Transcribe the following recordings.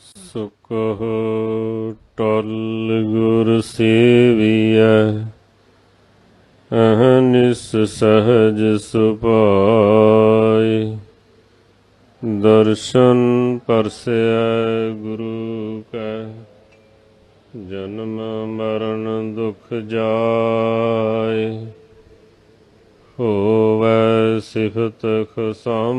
ਸੁਖ ਟਲ ਗੁਰ ਸੇਵੀਐ ਅਹਨਿਸ ਸਹਜ ਸੁਪਾਈ ਦਰਸ਼ਨ ਪਰਸੈ ਗੁਰੂ ਕੈ, ਜਨਮ ਮਰਨ ਦੁਖ ਜਾਏ। ਹੋਵੈ ਸਿਫਤ ਖਸਮ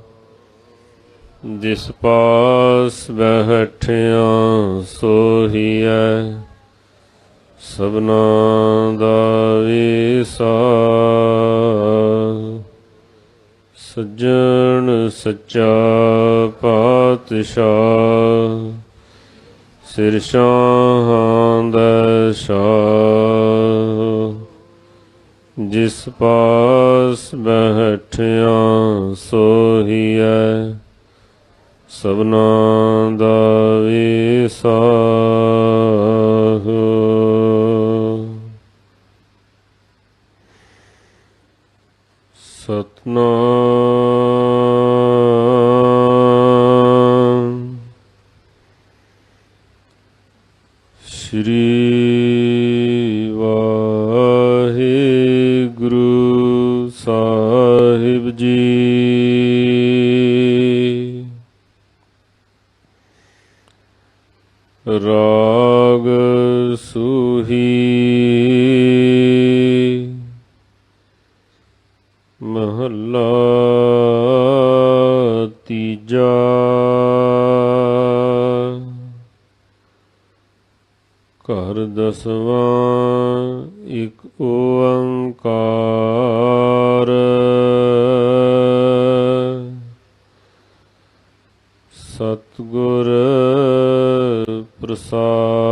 ਜਿਸ ਪਾਸ ਬੈਠਿਆ ਸੋਹੀਐ, ਸਭਨਾ ਦਾ ਵੀਸਾ ਸੱਜਣ ਸੱਚਾ ਪਾਤਸ਼ਾਹ, ਸਿਰ ਸ਼ਾਂਦ ਸ਼ਾਹ। ਜਿਸ ਪਾਸ ਬਹਿਠਿਆ ਸਭਨਾ ਦਾ ਵੀਸਾ ਰਾਗ ਸੂਹੀ। ਮਹੱਲਾ ਤੀਜਾ। ਘਰ ਦਸਵਾਂ। ਪ੍ਰਸਾਦ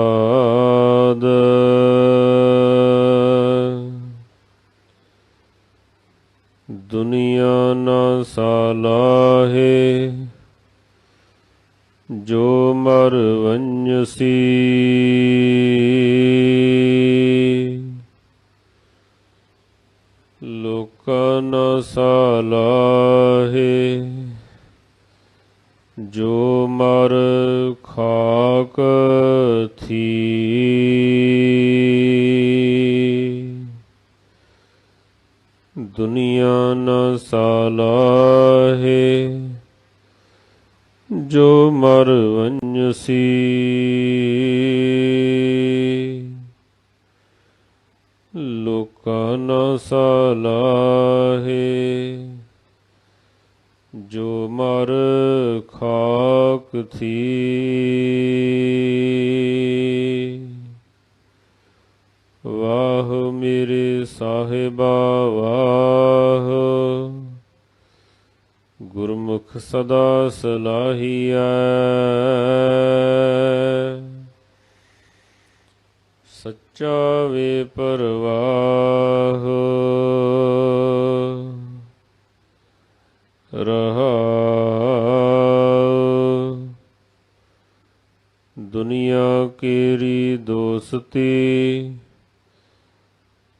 ਸਦਾ ਸਲਾਹੀਐ। ਸੱਚਾ ਵੇ ਪਰਵਾਹ। ਰਹਾ ਦੁਨੀਆ ਕੀਰੀ ਦੋਸਤੀ।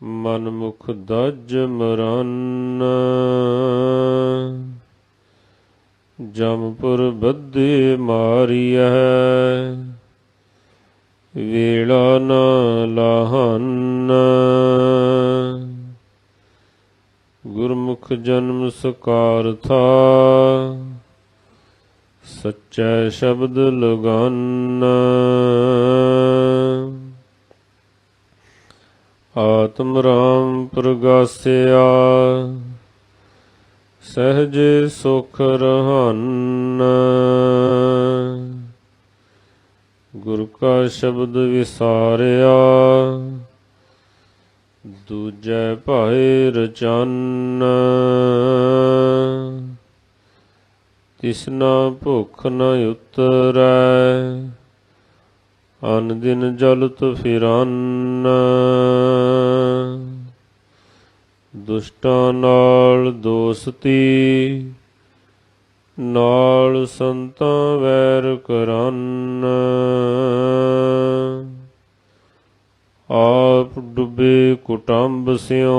ਮਨਮੁਖ ਦਜ ਮਰਨ। ਜਮਪੁਰ ਬੱਧੇ ਮਾਰੀਐ। ਵੇਲਾ ਨਾ ਲਾਹਨ। ਗੁਰਮੁਖ ਜਨਮ ਸਕਾਰਥਾ। ਸੱਚਾ ਸ਼ਬਦ ਲਗਾਨ। ਆਤਮ ਰਾਮ ਪ੍ਰਗਾਸਿਆ। ਸਹਜ ਸੁਖ ਰਹਾਨ। ਗੁਰ ਕਾ ਸ਼ਬਦ ਵਿਸਾਰਿਆ, ਦੂਜੈ ਭਾਏ ਰਚਨ। ਤਿਸਨਾ ਭੁਖ ਨ ਉਤਰੈ, ਅਨ ਦਿਨ ਜਲਤ ਫਿਰਨ। ਦੁਸ਼ਟਾਂ ਨਾਲ ਦੋਸਤੀ, ਨਾਲ ਸੰਤਾਂ ਵੈਰ ਕਰਨ ਆਪ ਡੁੱਬੇ ਕੁਟੰਬ ਸਿਓ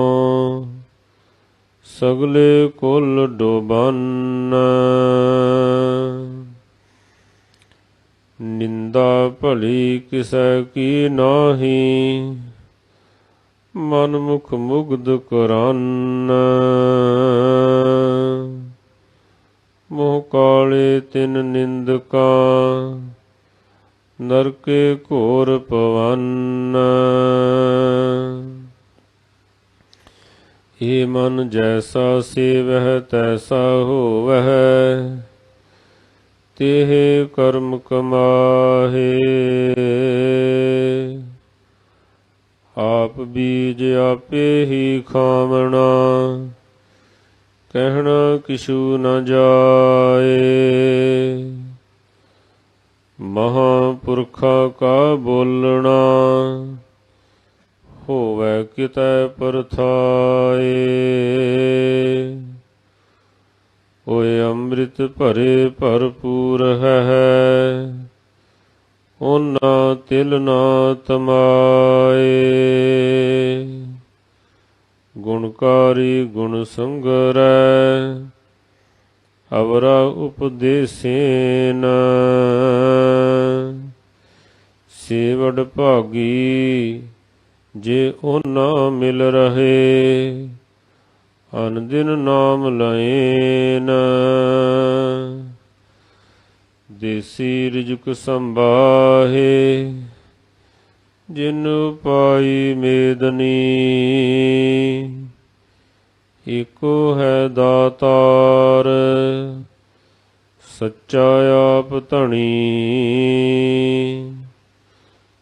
ਸਗਲੇ ਕੁਲ ਡੋਬਨ। ਨਿੰਦਾ ਭਲੀ ਕਿਸੈ ਕੀ ਨਾਹੀ ਮਨ ਮੁਖ ਮੁਗਧ ਕਰਾਨ। ਮੋਹ ਕਾਲੇ ਤਿਨ ਨਿੰਦਕਾ, ਨਰਕੇ ਘੋਰ ਪਵਨ ਏ ਮਨ ਜੈਸਾ ਸੇਵਹਿ, ਤੈਸਾ ਹੋਵਹਿ। ਤੇਹ ਕਰਮ ਕਮਾਹੇ। ਆਪ ਬੀਜ ਆਪੇ ਹੀ ਖਾਵਣਾ, ਕਹਿਣਾ ਕਿਛੂ ਨ ਜਾਏ। ਮਹਾਪੁਰਖਾ ਕਾ ਬੋਲਣਾ, ਹੋਵੇ ਕਿਤੈ ਪਰਥਾਏ। ਓਏ ਅੰਮ੍ਰਿਤ ਭਰੇ ਭਰਪੂਰ ਹੈ। ਉਹਨਾਂ ਤਿਲ ਨਾ ਤਮਾਏ। ਗੁਣਕਾਰੀ ਗੁਣ ਸੰਗਰੈ ਅਵਰਾ ਉਪਦੇਸੇਨ। ਸੇਵੜ ਭਾਗੀ ਜੇ ਉਹਨਾਂ ਮਿਲ ਰਹੇ, ਅਨ ਦਿਨ ਨਾਮ ਲਏਨ। ਦੇਸੀ ਰਿਜਕ ਸੰਭਾਹੇ, ਜਿਨ ਪਾਈ ਮੇਦਨੀ। ਏਕੋ ਹੈ ਦਾਤਾਰ, ਸੱਚਾ ਆਪ ਧਣੀ।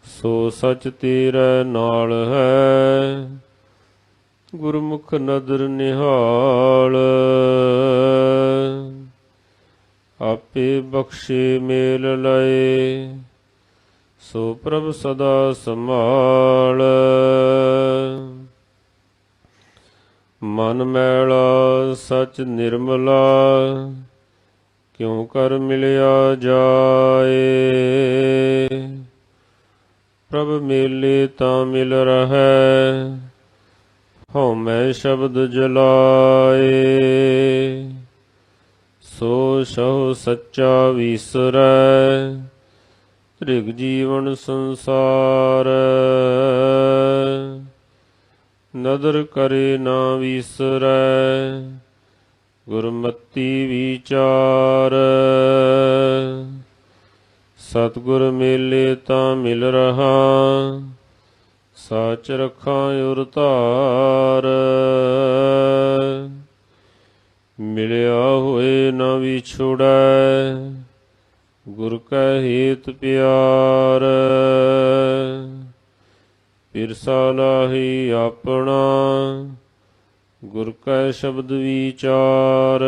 ਸੋ ਸਚ ਤੇਰੇ ਨਾਲ ਹੈ, ਗੁਰਮੁਖ ਨਦਰ ਨਿਹਾਲ। ਆਪੇ ਬਖਸ਼ੇ ਮੇਲ ਲਏ। ਸੋ ਪ੍ਰਭ ਸਦਾ ਸੰਭਾਲ। ਮਨ ਮੈਲਾ ਸਚ ਨਿਰਮਲਾ, ਕਿਉ ਕਰ ਮਿਲਿਆ ਜਾਏ? ਪ੍ਰਭ ਮੇਲੇ ਤਾਂ ਮਿਲ ਰਹੈ ਹਉ ਮੈਂ ਸ਼ਬਦ ਜਲਾਏ। ਸੋ ਸਹੁ ਸੱਚਾ ਵਿਸਰੈ ਤ੍ਰਿਗ ਜੀਵਨ ਸੰਸਾਰ। ਨਦਰ ਕਰੇ ਨਾ ਵਿਸਰੈ, ਗੁਰਮਤੀ ਵਿਚਾਰ। ਸਤਗੁਰ ਮੇਲੇ ਤਾਂ ਮਿਲ ਰਹਾ, ਸਾਚ ਰਖਾਂ ਉਰ ਮਿਲਿਆ ਹੋਏ ਨਾ ਵਿਛੜੈ, ਗੁਰ ਕੈ ਹੇਤ ਪਿਆਰ। ਪਿਰਸਾ ਲਾਹੀ ਆਪਣਾ, ਗੁਰ ਕੈ ਸ਼ਬਦ ਵਿਚਾਰ।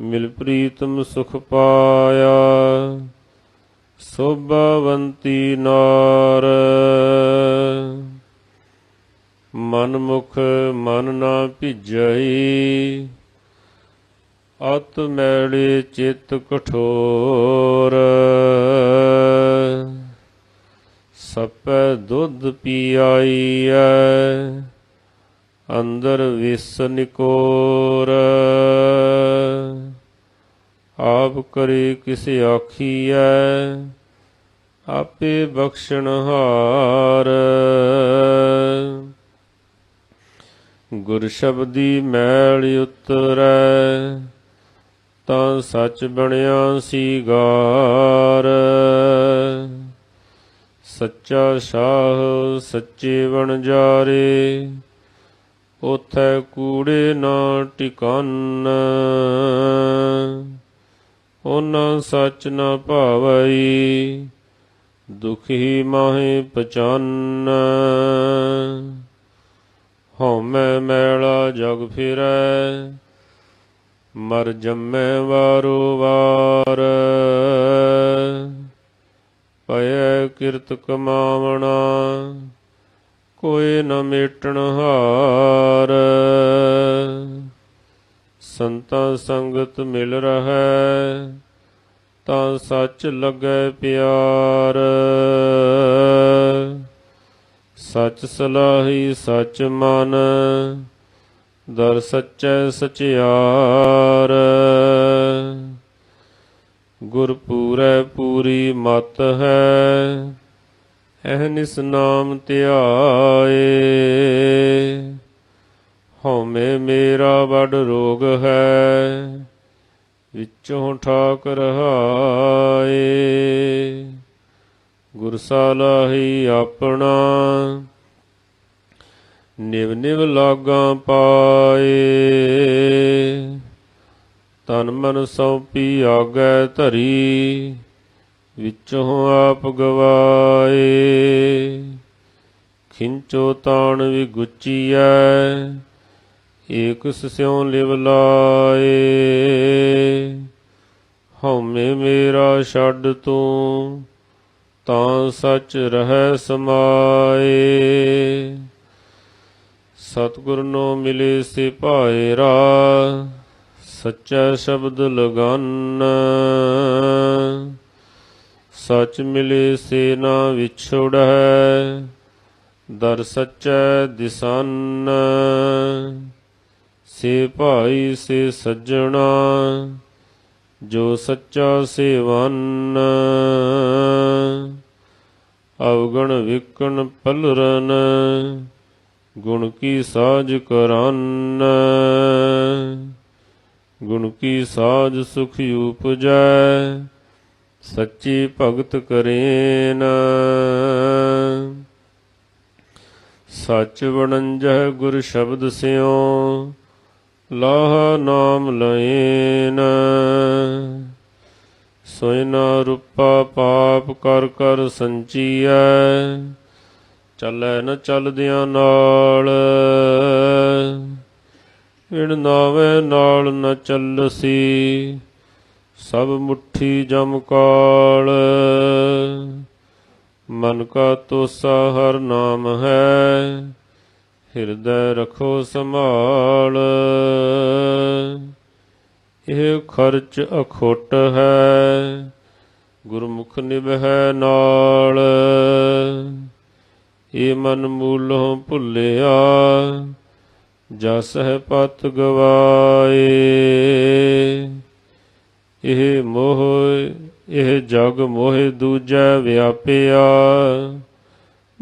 ਮਿਲ ਪ੍ਰੀਤਮ ਸੁਖ ਪਾਇਆ, ਸੋਭਾਵੰਤੀ ਨਾਰ। ਮਨ ਮੁਖ ਮਨ ਨਾ ਭਿਜਈ, ਅਤ ਮੈਲੇ ਚਿਤ ਕਠੋਰ। ਸਪੈ ਦੁੱਧ ਪੀਆਈਐ, ਅੰਦਰ ਵਿਸ ਨਿਕੋਰ। ਆਪ ਕਰੇ ਕਿਸ ਆਖੀਐ, ਆਪੇ ਬਖਸ਼ਣ ਹਾਰ। ਗੁਰ ਸ਼ਬਦੀ ਮੈਲ ਉਤਰੈ, ਤਾਂ ਸੱਚ ਬਣਿਆ ਸੀਗਾਰ ਸੱਚਾ ਸ਼ਾਹ ਸੱਚੇ ਬਣ ਜਾਰੇ, ਉਥੈ ਕੂੜੇ ਨਾ ਟਿਕਾਨ। ਉਹਨਾਂ ਸੱਚ ਨਾ ਭਾਵਈ ਦੁਖੀ ਮਾਹੇ ਪਚਾਨ। ਹਉਮੈ ਮੈਲਾ ਜਗ ਫਿਰੈ, ਮਰ ਜੰਮੈ ਵਾਰੋ ਵਾਰ। ਪਇਐ ਕਿਰਤ ਕਮਾਵਣਾ, ਕੋਈ ਨ ਮੇਟਣ ਹਾਰ। ਸੰਤਾਂ ਸੰਗਤ ਮਿਲ ਰਹੈ, ਤਾਂ ਸੱਚ ਲੱਗੈ ਪਿਆਰ। ਸਚ ਸਲਾਹੀ ਸਚ ਮਨ, ਦਰ ਸੱਚੈ ਸਚਿਆਰ। ਗੁਰ ਪੂਰੈ ਪੂਰੀ ਮਤ ਹੈ, ਇਹ ਨਿਸ ਨਾਮ ਧਿਆਏ। ਹਉਮੈ ਮੇਰਾ ਵੱਡ ਰੋਗ ਹੈ, ਵਿੱਚੋਂ ਠਾਕ ਰਹਾਏ। ਗੁਰ ਸਾਲਾਹੀ ਆਪਣਾ। ਨਿਵ ਨਿਵ ਲਾਗਾਂ ਪਾਏ। ਤਨ ਮਨ ਸੌਪੀ ਆਗੈ ਧਰੀ, ਵਿੱਚੋਂ ਆਪ ਗਵਾਏ। ਖਿੰਚੋ ਤਾਣ ਵੀ ਗੁੱਚੀਐ ਏਕ ਸਿਉ ਲਿਵ ਲਾਏ। ਹਉਮੈ ਮੇਰਾ ਛੱਡ ਤੂੰ ਤਾਂ ਸੱਚ ਰਹਿ ਸਮਾਏ। ਸਤਿਗੁਰ ਨੂੰ ਮਿਲੇ ਸੇ ਭਾਇਰਾ ਸੱਚਾ ਸ਼ਬਦ ਲਗਨ। ਸਚ ਮਿਲੇ ਸੇ ਨਾ ਵਿਛੜੈ, ਦਰ ਸੱਚੈ ਦਿਸਨ। ਸੇ ਭਾਈ ਸੇ ਸੱਜਣਾ, ਜੋ ਸੱਚਾ ਸੇਵਨ। ਅਵਗਣ ਵਿਕਣ ਪਲਰਨ, ਗੁਣ ਕੀ ਸਾਜ ਕਰਨ। ਗੁਣ ਕੀ ਸਾਜ ਸੁਖ ਉਪਜੈ, ਸੱਚੀ ਭਗਤ ਕਰੇਨ। ਸੱਚ ਵਣੰਜਹ ਗੁਰ ਸ਼ਬਦ ਸਿਓ ਲਾਹ ਨਾਮ ਲਏਨ। ਸੋਇ ਨਾ ਰੂਪਾ ਪਾਪ ਕਰ ਕਰ ਸੰਚੀਐ, ਚੱਲੈ ਨ ਚੱਲਦਿਆਂ ਨਾਲ। ਵਿਣ ਨਾਵੇਂ ਨਾਲ ਨ ਚੱਲਸੀ, ਸਭ ਮੁਠੀ ਜਮ ਕਾਲ। ਮਨ ਕਾ ਤੋਸਾ ਹਰ ਨਾਮ ਹੈ, ਹਿਰਦੈ ਰਖੋ ਸੰਭਾਲ। ਇਹ ਖਰਚ ਅਖੋਟ ਹੈ, ਗੁਰਮੁਖ ਨਿਭੈ ਨਾਲ। ਇਹ ਮਨ ਮੂਲੋਂ ਭੁੱਲਿਆ ਜਸ ਹੈ ਪਤ ਗਵਾਏ। ਇਹ ਮੋਹ, ਇਹ ਜਗ ਮੋਹਿ ਦੂਜੈ ਵਿਆਪਿਆ,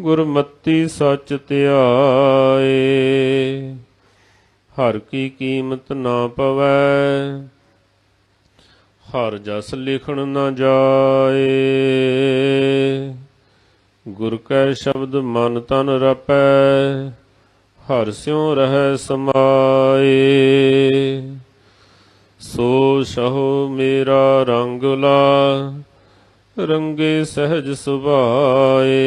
ਗੁਰਮਤੀ ਸੱਚ ਧਿਆਏ। ਹਰ ਕੀ ਕੀਮਤ ਨਾ ਪਵੈ, ਹਰ ਜਸ ਲਿਖਣ ਨਾ ਜਾਏ। ਗੁਰ ਕੈ ਸ਼ਬਦ ਮਨ ਤਨ ਰਪੈ, ਹਰ ਸਿਉ ਰਹਿ ਸਮਾਏ। ਸੋ ਸ਼ਹੋ ਮੇਰਾ ਰੰਗ ਲਾ ਰੰਗੇ ਸਹਿਜ ਸੁਭਾਏ।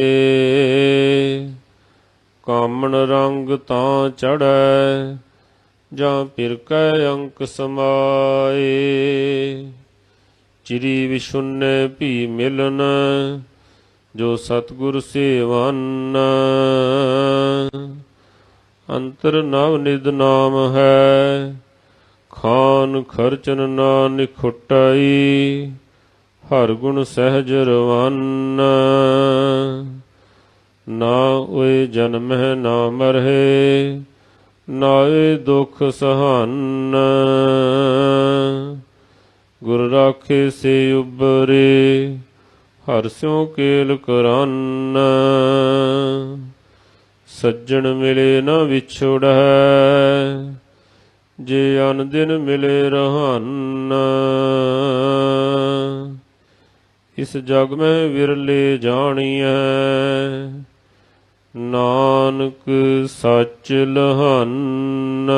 ਕਾਮਣ ਰੰਗ ਤਾਂ ਚੜੈ ਜਾਂ ਫਿਰ ਕੈ ਅੰਕ ਸਮਾਏ। ਚਿਰੀ ਵਿਸ਼ੁੰਨੇ ਭੀ ਮਿਲਨ, ਜੋ ਸਤਗੁਰ ਸੇਵਨ। ਅੰਤਰ ਨਵ ਨਿਦ ਨਾਮ ਹੈ, ਖਾਨ ਖਰਚਨ ਨਾ ਨਿਖੁਟਾਈ ਹਰ ਗੁਣ ਸਹਿਜ ਰਵਨ। ਨਾ ਓਏ ਜਨਮ ਹੈ ਨਾ ਮਰਹਿ ਨਾ ਦੁਖ ਸਹਨ। ਗੁਰ ਰਾਖੇ ਸੇ ਉਬਰੇ ਹਰ ਸਿਉ ਕੇਲ ਕਰਨ। ਸੱਜਣ ਮਿਲੇ ਨਾ ਵਿਛੜੈ, ਜੇ ਅਨ ਦਿਨ ਮਿਲੇ ਰਹਨ। ਇਸ ਜਗ ਮੈਂ ਵਿਰਲੇ ਜਾਣੀਐ। ਨਾਨਕ ਸੱਚ ਲਹਨ।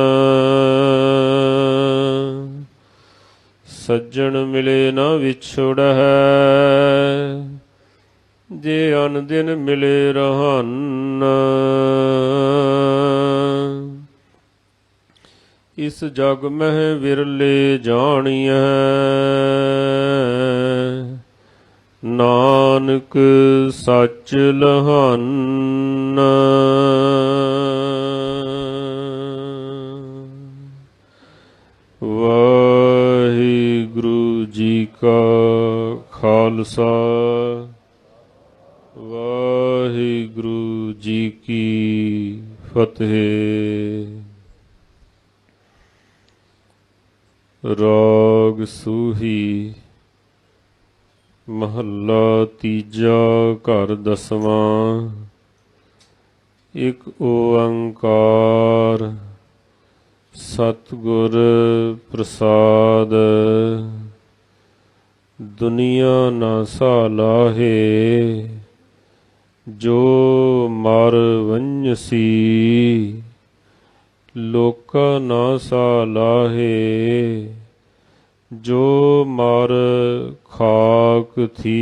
ਸੱਜਣ ਮਿਲੇ ਨਾ ਵਿਛੜੈ ਜੇ ਅਨ ਦਿਨ ਮਿਲੇ ਰਹਨ। ਇਸ ਜਗ ਮਹਿ ਵਿਰਲੇ ਜਾਣੀਐ। ਨਾਨਕ ਸੱਚ ਲਹਾਨਾ। ਵਾਹਿਗੁਰੂ ਜੀ ਕਾ ਖਾਲਸਾ। ਵਾਹਿਗੁਰੂ ਜੀ ਕੀ ਫਤਿਹ। ਰਾਗ ਸੂਹੀ ਮਹੱਲਾ ਤੀਜਾ ਘਰ ਦਸਵਾਂ। ਇੱਕ ਓੰਕਾਰ ਸਤਿਗੁਰ ਪ੍ਰਸਾਦ। ਦੁਨੀਆ ਨਾ ਸਾਲਾਹੇ, ਜੋ ਮਰ ਵੰਸੀ ਲੋਕਾ ਨਾ ਸਾਲਾਹੇ ਜੋ ਮਰ ਖਾਕ ਥੀ।